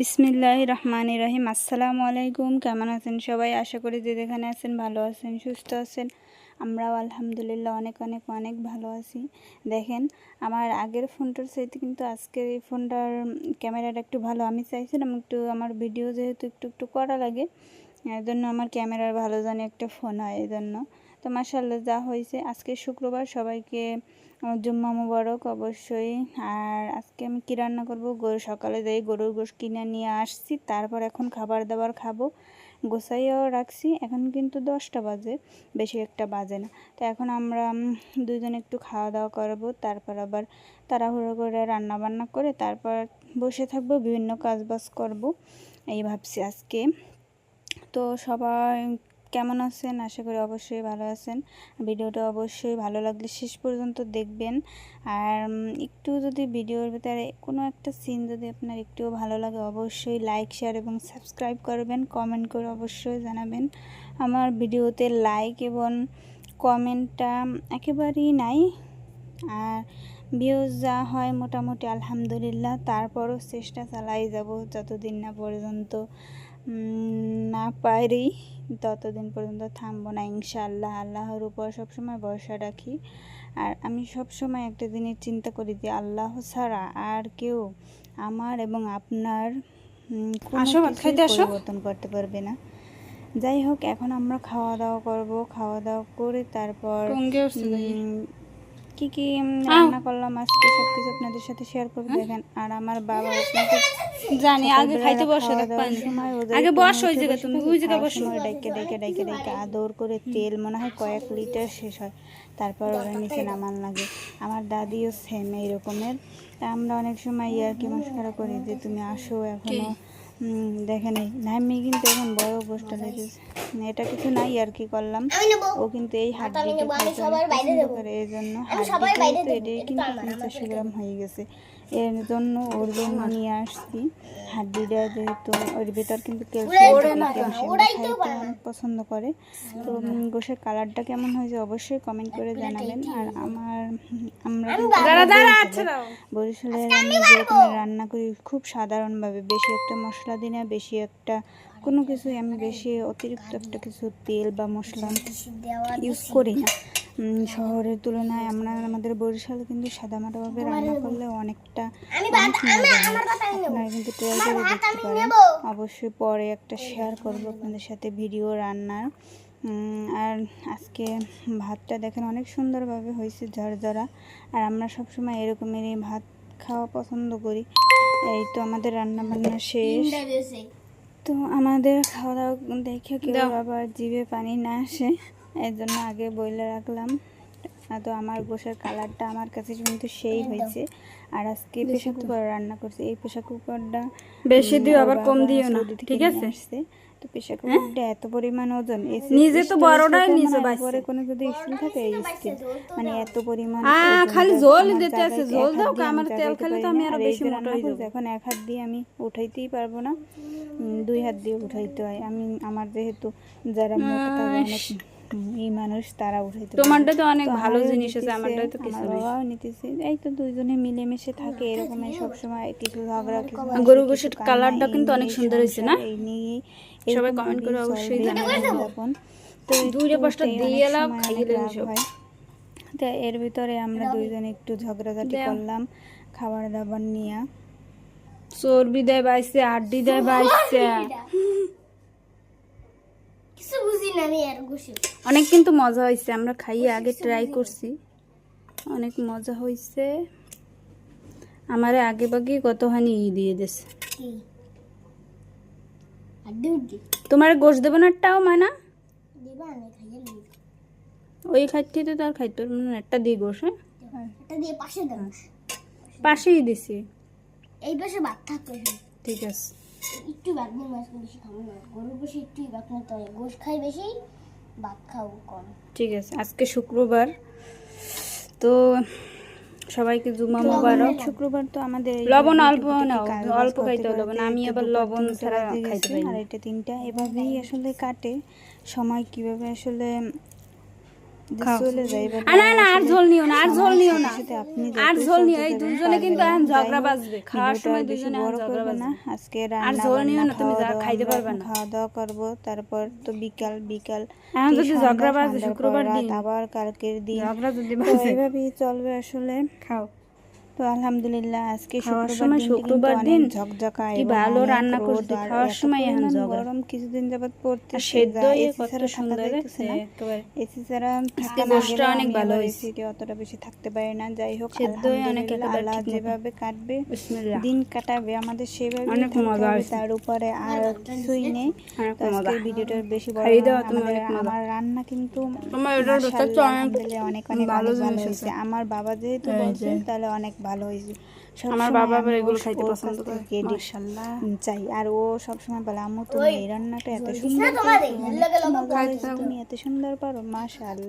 বিসমিল্লাহ রহমান রহিম। আসসালামু আলাইকুম। কেমন আছেন সবাই? আশা করি যে যেখানে আছেন ভালো আছেন, সুস্থ আছেন। আমরাও আলহামদুলিল্লাহ অনেক অনেক অনেক ভালো আছি। দেখেন, আমার আগের ফোনটার চাইতে কিন্তু আজকের এই ফোনটার ক্যামেরাটা একটু ভালো। আমি চাইছিলাম একটু আমার ভিডিও যেহেতু একটু একটু করা লাগে এর জন্য আমার ক্যামেরার ভালো জানি একটা ফোন হয় এই জন্য তো মাসাল্লাহ যা হয়েছে। আজকে শুক্রবার, সবাইকে জুম্মা মুবারক অবশ্যই। আর আজকে আমি কী রান্না করব? গরু সকালে যাই গরুর গোশ কিনে নিয়ে আসছি। তারপর এখন খাবার দাবার খাব। গোসাইও রাখছি। এখন কিন্তু দশটা বাজে, বেশি একটা বাজে না। তো এখন আমরা দুজন একটু খাওয়া দাওয়া করব। তারপর আবার তাড়াহুড়ো করে রান্না বান্না করে তারপর বসে থাকব, বিভিন্ন কাজ বাজ করব। এই ভাবছি আজকে। তো সবাই কেমন আছেন? আশা করি অবশ্যই ভালো আছেন। ভিডিওটা অবশ্যই ভালো লাগলে শেষ পর্যন্ত দেখবেন। আর একটু যদি ভিডিওর ভিতরে কোনো একটা সিন যদি আপনার একটুও ভালো লাগে, অবশ্যই লাইক শেয়ার এবং সাবস্ক্রাইব করবেন। কমেন্ট করে অবশ্যই জানাবেন। আমার ভিডিওতে লাইক এবং কমেন্টটা একেবারেই নাই। আর ভিউজ যা হয় মোটামুটি আলহামদুলিল্লাহ, তারপরও চেষ্টা চালাই যাব যতদিন না পর্যন্ত। না পারি। ততদিন পর্যন্ত থামবো না ইনশাআল্লাহ। আল্লাহর উপর সবসময় ভরসা রাখি। আর আমি সবসময় একটা জিনিস চিন্তা করি যে আল্লাহ ছাড়া আর কেউ আমার এবং আপনার পরিবর্তন করতে পারবে না। যাই হোক এখন আমরা খাওয়া দাওয়া করব। খাওয়া দাওয়া করে তারপর কি কি রান্না করলাম আজকে? সবকিছু আপনাদের সাথে শেয়ার করব। দেখেন আর আমার বাবা জানি আগে খাইতে বসো আগে বসো ওই জায়গায় তুমি ওই জায়গায় বসো। সময় ডাইকে ডাইকে ডাইকে ডাইকে আদর করে তেল মনে হয় কয়েক লিটার শেষ হয়। তারপর ওরা নিচে নামান লাগে। আমার দাদিও সেম এই রকমের আমরা অনেক সময় ইয়ার কি মস্করা করি যে তুমি আসো এখনও। দেখে নেই। নামি কিন্তু এখন বড় গোষ্ঠটা লেগেছে এটা কিছু নাই আর কি করলাম। ও কিন্তু এই পছন্দ করে এই জন্য এটাই কিন্তু পঞ্চাশ গ্রাম হয়ে গেছে। এর জন্য ওর জন্য নিয়ে আসছি। হাড্ডিটা যেহেতু ওর ভেতর কিন্তু ক্যালসিয়াম পছন্দ করে। তো গোশের কালারটা কেমন হয়েছে অবশ্যই কমেন্ট করে জানাবেন। আর আমার আমরা বরিশালের আমি যেরকম রান্না করি খুব সাধারণভাবে বেশি একটা মশলা দিই না বেশি একটা কোনো কিছুই আমি বেশি অতিরিক্ত একটা কিছু তেল বা মশলা ইউজ করি না। শহরের তুলনায় আমরা আমাদের বরিশালে কিন্তু সাদামাটাভাবে রান্না করলে অনেকটা আপনারা কিন্তু ট্রাই করে দেখতে পারেন। অবশ্যই পরে একটা শেয়ার করব আপনাদের সাথে ভিডিও রান্নার। আর আজকে ভাতটা দেখেন অনেক সুন্দরভাবে হয়েছে ঝরঝরা। আর আমরা সবসময় এরকমেরই ভাত খাওয়া পছন্দ করি। এই তো আমাদের রান্না বান্না শেষ তো আমাদের খাওয়া দাওয়া দেখে কেউ আবার জিভে পানি না আসে এর জন্য আগে বইলে রাখলাম। তো আমার গোসার কালারটা আমার কাছে কিন্তু সেই হয়েছে। আর আজকে প্রেশার কুকার রান্না করছি। এই প্রেশার কুকারটা বেশি দিও আবার কম দিও না। ঠিক আছে? তো প্রেশার কুকারটা এত পরিমাণ ওজন নিজে তো বড়টাই নিজে পরে কোনো যদি স্টিল থাকে এই স্টিল মানে এত পরিমাণ খালি ঝোল দিতে আছে ঝোল দাও আমার তেল খেলে তো আমি আরও বেশি মোটা হয়ে যাব। এখন এক হাত দিয়ে আমি উঠাইতেই পারব না। দুই হাত দিয়ে উঠাইতে হয়। আমি আমার যেহেতু যারা মোটা তারা অনেক এই মানুষ তারা উঠাইতে তোমারটা তো অনেক ভালো জিনিস আছে আমারটা তো কিছু নেই বাবাও নিতেছে। এই তো দুইজনে মিলেমিশে থাকে এরকমই সব সময় কিছু ঝগড়া কিছু গরু গোশের কালারটা কিন্তু অনেক সুন্দর হয়েছে না? এই নিয়ে সবাই কমেন্ট করে অবশ্যই জানাবেন তো দুইটা পাঁচটা দিয়ে এলাম খাইয়ে দিলাম সব। তো এর ভিতরে আমরা দুইজনে একটু ঝগড়াঝাটি করলাম খাবার দাবার নিয়ে। চর্বি দেয় বাইছে আড্ডি দেয় বাইছে অনেক কিন্তু মজা হয়েছে আমরা খাইয়ে আগে ট্রাই করছি। অনেক মজা হয়েছে আমারে আগে বাগে কতখানি ই দিয়ে দিছে তোমার গোশ দেবো নাটাও মানা? ওই খাইতে তো তার খাইতো একটা দিয়ে গোশ হ্যাঁ? পাশেই দিছি। এই পাশে ভাত থাকবে। ঠিক আছে। একটু নিয়ে মাছ বেশি খাব না। গরুর বেশি একটু নিতে হয়। গোশ খাই বেশি ভাত খাও কম। ঠিক আছে আজকে শুক্রবার। তো সবাইকে জুমা মোবারক। শুক্রবার তো আমাদের লবণ অল্প নাও অল্প খাইতে হবে না আমি আবার লবণ ছাড়া খাইতে পারি আর এটা তিনটা এভাবেই আসলে কাটে। সময় কীভাবে আসলে যে খাও। চলে যাই এবার আর না না আর ঝোল নিও না আর ঝোল নিও না। আর ঝোল নিও এই দুজনে কিন্তু এখন ঝগড়া বাজবে খাওয়ার সময় দুজনে ঝগড়া বাজবে আজকে রান্না ঝোল নিও না, তুমি খাওয়া যা দাওয়া খাইতে পারবে না। খাওয়া দাওয়া করব তারপর তো বিকাল বিকাল এখন যদি ঝগড়া বাজে শুক্রবার দিন। আবার কালকের দিন। ঝগড়া যদি বাজে এইভাবেই চলবে আসলে। খাও। তো আলহামদুলিল্লাহ আজকে শুক্রবার সময় শুক্রবার দিন। ঝকঝকা কি ভালো রান্না আর খাওয়ার সময় এখন গরম কিছুদিন যাবত পড়তে সেদ্ধ হয়ে কত সুন্দর এসি ছাড়া থাকা গোশটা অনেক ভালো হয়েছে। এসিতে অতটা বেশি থাকতে পারি না। যাই হোক সেদ্ধ অনেক আল্লাহ যেভাবে কাটবে বিসমিল্লাহ। দিন কাটাবে আমাদের সেভাবে অনেক মজা। তার উপরে আর কিছুই নেই। আজকের ভিডিওটা বেশি বড় খাইয়ে দাও তুমি অনেক মজা। আমার রান্না কিন্তু তোমার এটা দেখতে অনেক অনেক অনেক ভালো জিনিস হয়েছে। আমার বাবা যেহেতু এই বলছে যে। তাহলে অনেক ভালো আমার বাবা আবার এগুলো খাইতে পছন্দ করে। মাশাআল্লাহ। চাই। আর ও সবসময় বলে আম্মু তুমি এই রান্নাটা এত সুন্দর তুমি এত সুন্দর পারো মাশাআল্লাহ।